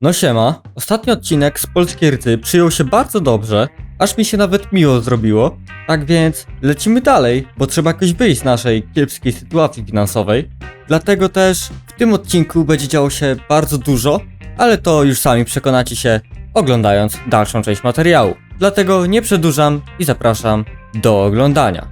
No siema, ostatni odcinek z Polskiej Rty przyjął się bardzo dobrze, aż mi się nawet miło zrobiło. Tak więc lecimy dalej, bo trzeba jakoś wyjść z naszej kiepskiej sytuacji finansowej. Dlatego też w tym odcinku będzie działo się bardzo dużo, ale to już sami przekonacie się oglądając dalszą część materiału. Dlatego nie przedłużam i zapraszam do oglądania.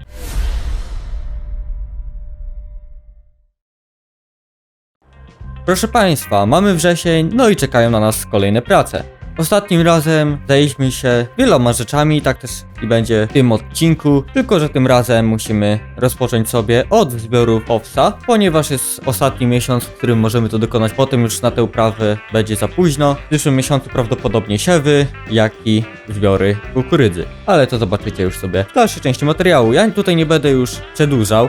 Proszę Państwa, mamy wrzesień, no i czekają na nas kolejne prace. Ostatnim razem zajęliśmy się wieloma rzeczami, tak też i będzie w tym odcinku, tylko że tym razem musimy rozpocząć sobie od zbioru owsa, ponieważ jest ostatni miesiąc, w którym możemy to dokonać, potem już na tę uprawę będzie za późno. W przyszłym miesiącu prawdopodobnie siewy, jak i zbiory kukurydzy. Ale to zobaczycie już sobie w dalszej części materiału. Ja tutaj nie będę już przedłużał.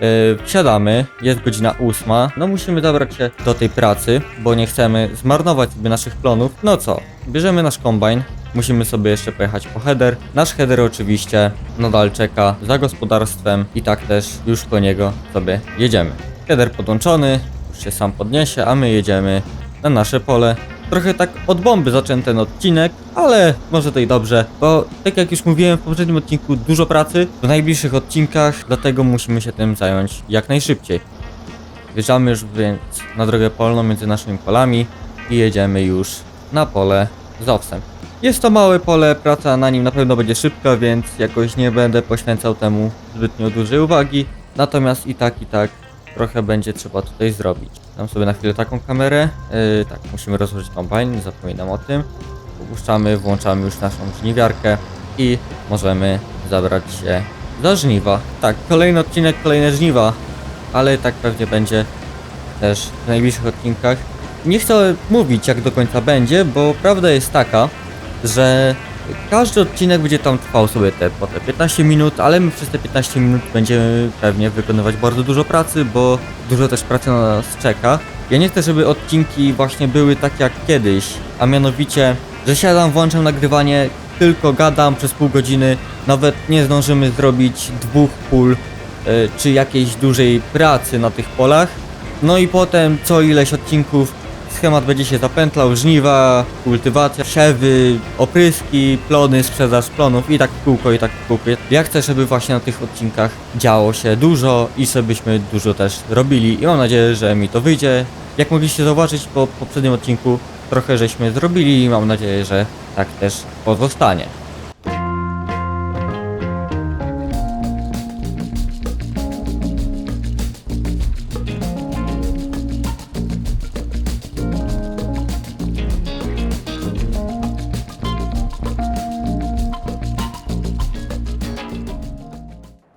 Yy, wsiadamy, jest godzina ósma, no musimy zabrać się do tej pracy, bo nie chcemy zmarnować sobie naszych plonów. No co, bierzemy nasz kombajn, musimy sobie jeszcze pojechać po header. Nasz header oczywiście nadal czeka za gospodarstwem i tak też już po niego sobie jedziemy. Header podłączony, już się sam podniesie, a my jedziemy na nasze pole. Trochę tak od bomby zacząłem ten odcinek, ale może to i dobrze, bo tak jak już mówiłem w poprzednim odcinku, dużo pracy w najbliższych odcinkach, dlatego musimy się tym zająć jak najszybciej. Wjeżdżamy już więc na drogę polną między naszymi polami i jedziemy już na pole z owsem. Jest to małe pole, praca na nim na pewno będzie szybka, więc jakoś nie będę poświęcał temu zbytnio dużej uwagi. Natomiast i tak, i tak trochę będzie trzeba tutaj zrobić. Dam sobie na chwilę taką kamerę. Yy, tak, musimy rozłożyć kombajn, nie zapominam o tym. Upuszczamy, włączamy już naszą żniwiarkę i możemy zabrać się za żniwa. Tak, kolejny odcinek, kolejne żniwa, ale tak pewnie będzie też w najbliższych odcinkach. Nie chcę mówić jak do końca będzie, bo prawda jest taka, że każdy odcinek będzie tam trwał sobie te, po te 15 minut, ale my przez te 15 minut będziemy pewnie wykonywać bardzo dużo pracy, bo dużo też pracy na nas czeka. Ja nie chcę, żeby odcinki właśnie były tak jak kiedyś, a mianowicie, że siadam, włączam nagrywanie, tylko gadam przez pół godziny, nawet nie zdążymy zrobić dwóch pól, y, czy jakiejś dużej pracy na tych polach. No i potem co ileś odcinków schemat będzie się zapętlał, żniwa, kultywacja, siewy, opryski, plony, sprzedaż plonów i tak w kółko, i tak w kółko. Ja chcę, żeby właśnie na tych odcinkach działo się dużo i żebyśmy dużo też robili i mam nadzieję, że mi to wyjdzie. Jak mogliście zauważyć po poprzednim odcinku, trochę żeśmy zrobili i mam nadzieję, że tak też pozostanie.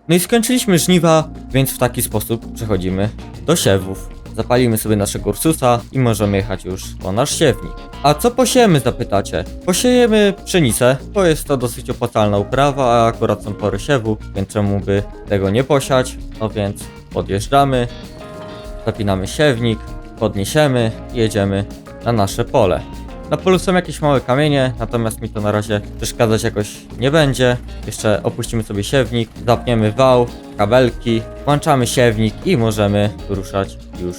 No i skończyliśmy żniwa, więc w taki sposób przechodzimy do siewów. Zapalimy sobie naszego Ursusa i możemy jechać już po nasz siewnik. A co posiejemy zapytacie? Posiejemy pszenicę, bo jest to dosyć opłacalna uprawa, a akurat są pory siewu, więc czemu by tego nie posiać? No więc podjeżdżamy, zapinamy siewnik, podniesiemy i jedziemy na nasze pole. Na polu są jakieś małe kamienie, natomiast mi to na razie przeszkadzać jakoś nie będzie. Jeszcze opuścimy sobie siewnik, zapniemy wał, kabelki, włączamy siewnik i możemy ruszać już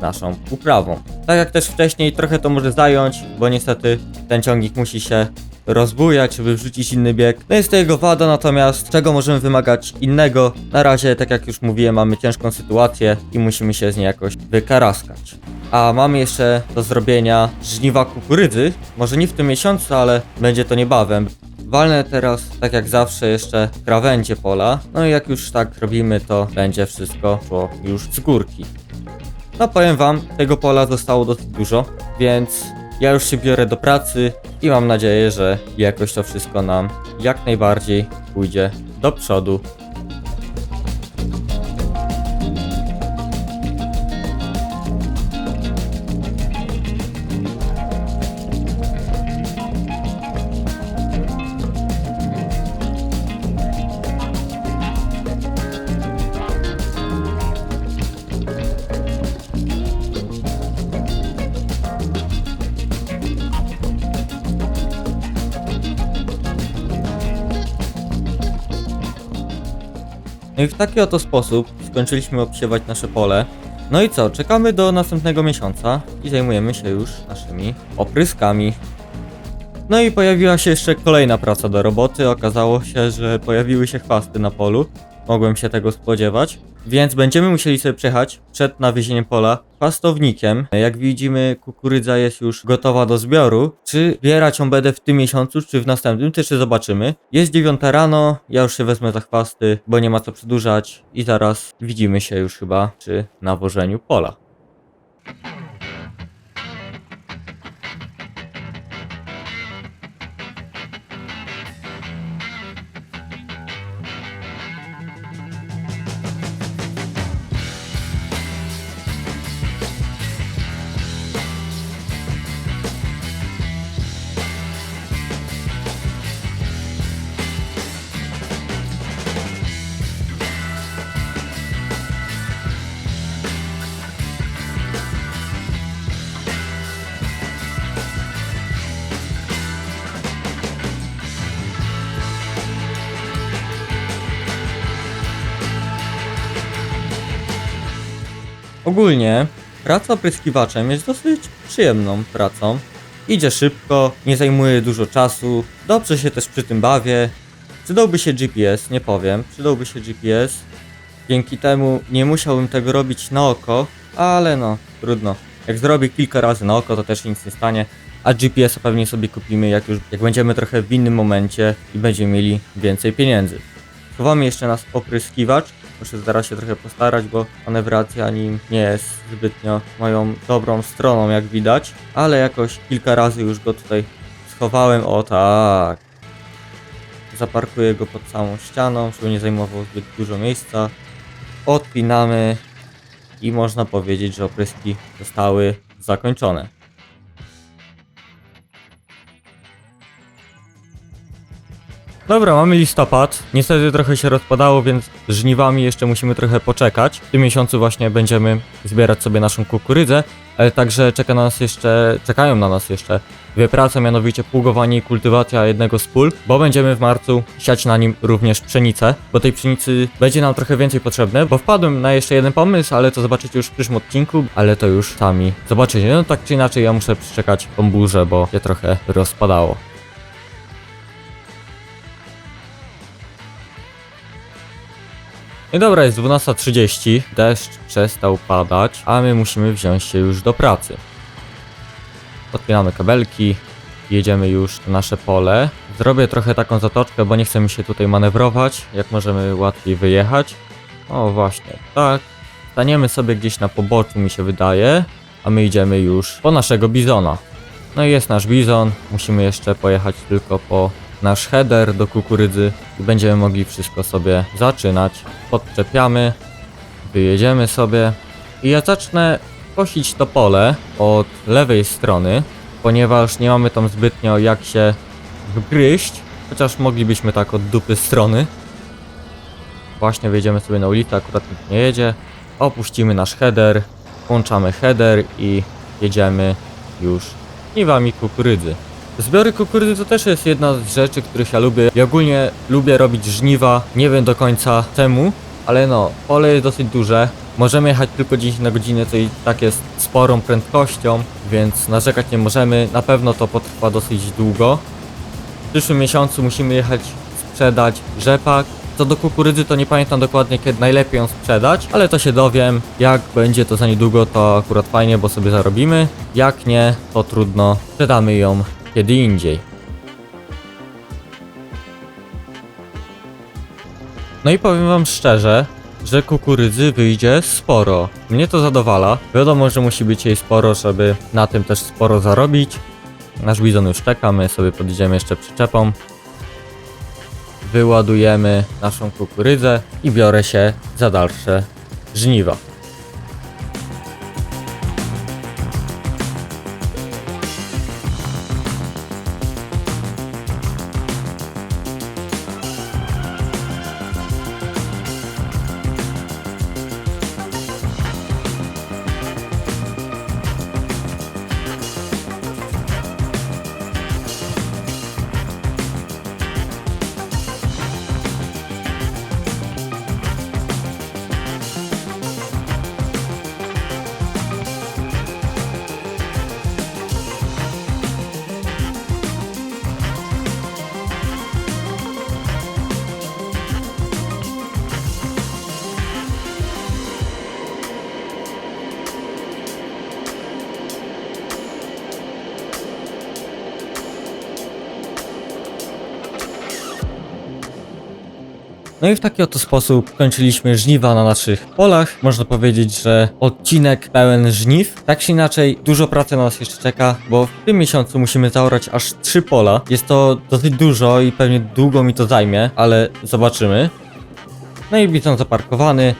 naszą uprawą. Tak jak też wcześniej, trochę to może zająć, bo niestety ten ciągnik musi się rozbujać, żeby wrzucić inny bieg. No jest to jego wada, natomiast czego możemy wymagać innego? Na razie, tak jak już mówiłem, mamy ciężką sytuację i musimy się z niej jakoś wykaraskać. A mamy jeszcze do zrobienia żniwa kukurydzy. Może nie w tym miesiącu, ale będzie to niebawem. Walnę teraz, tak jak zawsze, jeszcze krawędzie pola. No i jak już tak robimy, to będzie wszystko szło już z górki. No powiem wam, tego pola zostało dosyć dużo, więc ja już się biorę do pracy i mam nadzieję, że jakoś to wszystko nam jak najbardziej pójdzie do przodu. No i w taki oto sposób skończyliśmy obsiewać nasze pole. No i co, czekamy do następnego miesiąca i zajmujemy się już naszymi opryskami. No i pojawiła się jeszcze kolejna praca do roboty. Okazało się, że pojawiły się chwasty na polu. Mogłem się tego spodziewać. Więc będziemy musieli sobie przejechać przed nawiezieniem pola chwastownikiem. Jak widzimy, kukurydza jest już gotowa do zbioru. Czy zbierać ją będę w tym miesiącu, czy w następnym, to jeszcze zobaczymy. Jest 9 rano, ja już się wezmę za chwasty, bo nie ma co przedłużać. I zaraz widzimy się już chyba przy nawożeniu pola. Ogólnie praca opryskiwaczem jest dosyć przyjemną pracą. Idzie szybko, nie zajmuje dużo czasu, dobrze się też przy tym bawię. Przydałby się GPS, nie powiem, przydałby się GPS. Dzięki temu nie musiałbym tego robić na oko, ale no, trudno. Jak zrobię kilka razy na oko, to też nic nie stanie. A GPS-a pewnie sobie kupimy, jak już jak będziemy trochę w innym momencie i będziemy mieli więcej pieniędzy. Schowamy jeszcze nas opryskiwacz. Muszę zaraz się trochę postarać, bo manewracja nim nie jest zbytnio moją dobrą stroną, jak widać. Ale jakoś kilka razy już go tutaj schowałem. O tak. Zaparkuję go pod samą ścianą, żeby nie zajmował zbyt dużo miejsca. Odpinamy i można powiedzieć, że opryski zostały zakończone. Dobra, mamy listopad. Niestety trochę się rozpadało, więc żniwami jeszcze musimy trochę poczekać. W tym miesiącu właśnie będziemy zbierać sobie naszą kukurydzę, ale także czeka na nas jeszcze, czekają na nas jeszcze dwie prace, mianowicie pługowanie i kultywacja jednego z pól, bo będziemy w marcu siać na nim również pszenicę, bo tej pszenicy będzie nam trochę więcej potrzebne, bo wpadłem na jeszcze jeden pomysł, ale to zobaczycie już w przyszłym odcinku, ale to już sami zobaczycie. No tak czy inaczej ja muszę przeczekać tą burzę, bo się trochę rozpadało. No dobra, jest 12.30, deszcz przestał padać, a my musimy wziąć się już do pracy. Odpinamy kabelki, jedziemy już na nasze pole. Zrobię trochę taką zatoczkę, bo nie chcę mi się tutaj manewrować, jak możemy łatwiej wyjechać. O właśnie, tak. Staniemy sobie gdzieś na poboczu, mi się wydaje, a my idziemy już po naszego bizona. No i jest nasz bizon, musimy jeszcze pojechać tylko po nasz header do kukurydzy i będziemy mogli wszystko sobie zaczynać. Podczepiamy, wyjedziemy sobie i ja zacznę kosić to pole od lewej strony, ponieważ nie mamy tam zbytnio jak się wgryźć, chociaż moglibyśmy tak od dupy strony. Właśnie wyjedziemy sobie na ulicę, akurat nikt nie jedzie. Opuścimy nasz header, włączamy header i jedziemy już niwami kukurydzy. Zbiory kukurydzy to też jest jedna z rzeczy, których ja lubię. Ja ogólnie lubię robić żniwa, nie wiem do końca czemu, ale no, pole jest dosyć duże. Możemy jechać tylko 10 na godzinę, co i tak jest sporą prędkością, więc narzekać nie możemy. Na pewno to potrwa dosyć długo. W przyszłym miesiącu musimy jechać sprzedać rzepak. Co do kukurydzy to nie pamiętam dokładnie kiedy najlepiej ją sprzedać, ale to się dowiem. Jak będzie to za niedługo to akurat fajnie, bo sobie zarobimy. Jak nie, to trudno. Sprzedamy ją kiedy indziej. No i powiem wam szczerze, że kukurydzy wyjdzie sporo. Mnie to zadowala. Wiadomo, że musi być jej sporo, żeby na tym też sporo zarobić. Nasz bizon już czeka, my sobie podjedziemy jeszcze przyczepą. Wyładujemy naszą kukurydzę i biorę się za dalsze żniwa. No i w taki oto sposób kończyliśmy żniwa na naszych polach. Można powiedzieć, że odcinek pełen żniw. Tak czy inaczej, dużo pracy na nas jeszcze czeka, bo w tym miesiącu musimy zaorać aż trzy pola. Jest to dosyć dużo i pewnie długo mi to zajmie, ale zobaczymy. No i bizon zaparkowany,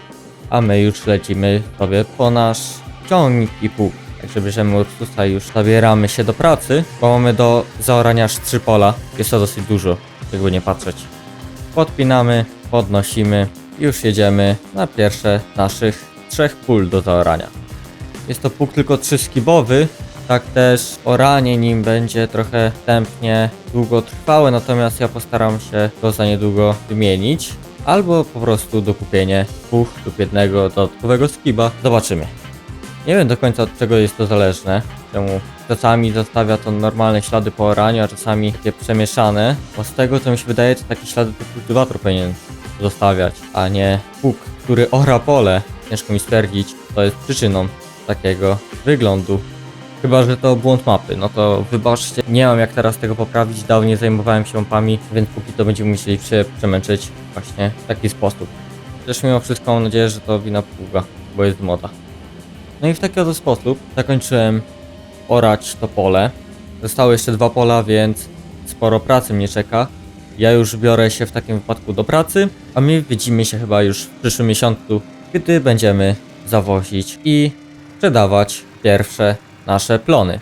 a my już lecimy sobie po nasz ciągnik i pół. Także bierzemy Ursusa i już zabieramy się do pracy, bo mamy do zaorania aż trzy pola. Jest to dosyć dużo, jakby nie patrzeć. Podpinamy, podnosimy i już jedziemy na pierwsze naszych trzech pól do zaorania. Jest to pług tylko trzyskibowy, tak też oranie nim będzie trochę wstępnie długotrwałe, natomiast ja postaram się go za niedługo wymienić. Albo po prostu dokupienie dwóch lub jednego dodatkowego skiba. Zobaczymy. Nie wiem do końca od czego jest to zależne. Czemu czasami zostawia to normalne ślady po oraniu, a czasami takie przemieszane. Bo z tego co mi się wydaje, to takie ślady to kultywator powinien zostawiać, a nie pług, który ora pole. Ciężko mi stwierdzić, co jest przyczyną takiego wyglądu. Chyba, że to błąd mapy, no to wybaczcie, nie mam jak teraz tego poprawić, dawniej zajmowałem się mapami, więc póki to będziemy musieli się przemęczyć właśnie w taki sposób. Też mimo wszystko mam nadzieję, że to wina pługa, bo jest moda. No i w taki oto sposób zakończyłem orać to pole. Zostały jeszcze dwa pola, więc sporo pracy mnie czeka. Ja już biorę się w takim wypadku do pracy, a my widzimy się chyba już w przyszłym miesiącu, gdy będziemy zawozić i sprzedawać pierwsze nasze plony.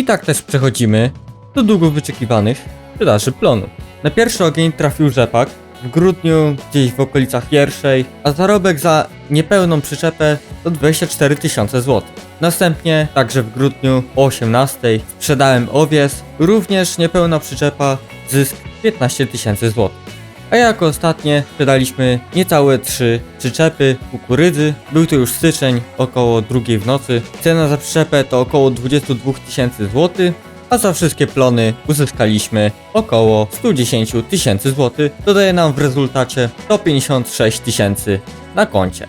I tak też przechodzimy do długo wyczekiwanych sprzedaży plonu. Na pierwszy ogień trafił rzepak w grudniu gdzieś w okolicach pierwszej, a zarobek za niepełną przyczepę to 24 tysiące złotych. Następnie, także w grudniu o 18 sprzedałem owies, również niepełna przyczepa, zysk 15 tysięcy złotych. A jako ostatnie sprzedaliśmy niecałe trzy przyczepy kukurydzy. Był to już styczeń, około drugiej w nocy. Cena za przyczepę to około 22 tysięcy złotych, a za wszystkie plony uzyskaliśmy około 110 tysięcy złotych. Dodaje nam w rezultacie 156 tysięcy na koncie.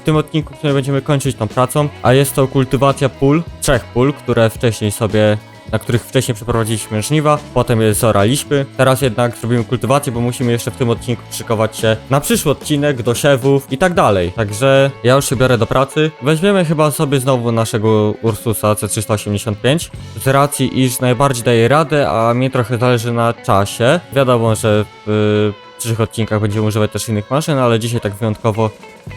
W tym odcinku w będziemy kończyć tą pracą, a jest to kultywacja pól, trzech pól, które wcześniej sobie na których wcześniej przeprowadziliśmy żniwa, potem je zoraliśmy. Teraz jednak zrobimy kultywację, bo musimy jeszcze w tym odcinku szykować się na przyszły odcinek, do siewów i tak dalej. Także ja już się biorę do pracy. Weźmiemy chyba sobie znowu naszego Ursusa C385 z racji, iż najbardziej daje radę, a mnie trochę zależy na czasie. Wiadomo, że w przyszłych odcinkach będziemy używać też innych maszyn, ale dzisiaj tak wyjątkowo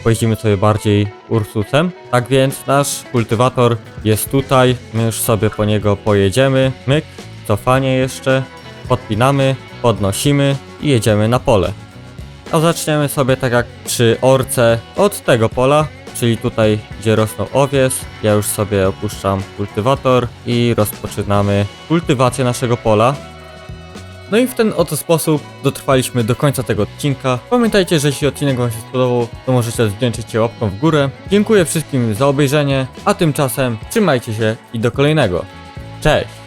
pojeździmy sobie bardziej Ursusem. Tak więc nasz kultywator jest tutaj, my już sobie po niego pojedziemy. Myk, cofanie jeszcze, podpinamy, podnosimy i jedziemy na pole. A zaczniemy sobie tak jak przy orce od tego pola, czyli tutaj gdzie rosną owies. Ja już sobie opuszczam kultywator i rozpoczynamy kultywację naszego pola. No i w ten oto sposób dotrwaliśmy do końca tego odcinka. Pamiętajcie, że jeśli odcinek Wam się spodobał, to możecie zdjęczyć się łapką w górę. Dziękuję wszystkim za obejrzenie, a tymczasem trzymajcie się i do kolejnego. Cześć!